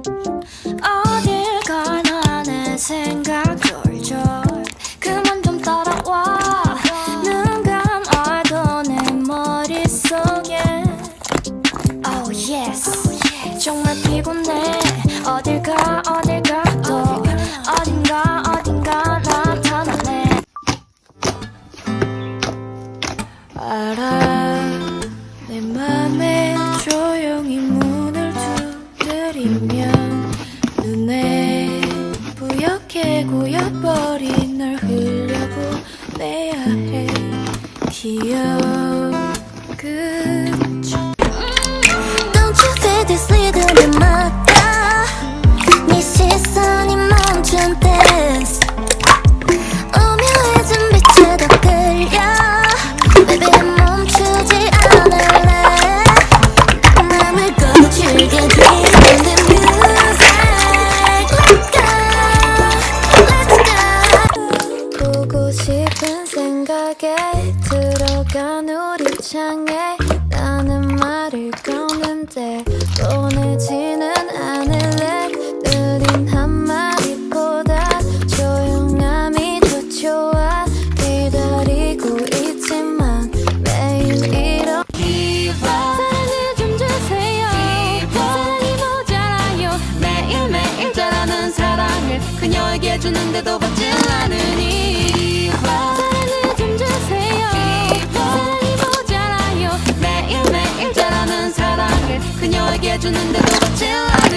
어딜 가나 내 생각 졸졸 그만 좀 따라와. 눈 감아도 내 머릿속에. Oh yes. 정말 피곤해. 어딜 가 어딜 가도 어딘가 어딘가 나타나네. 알아. 내 맘에 조용히 문 을 두드리면 눈에 뿌옇게 고여버린 널 흘려보내야 해. 귀여 싶은 생각에 들어간 우리 창에 나는 말을 거는데 보내지는 않을래? 느린 한마디보다 조용함이 더 좋아 기다리고 있지만 매일 이런 사랑을 좀 주세요. 사랑이 모자라요. 매일매일 자라는 사랑을 그녀에게 주는데도 받질 그녀에게 주는데도 받질 않으니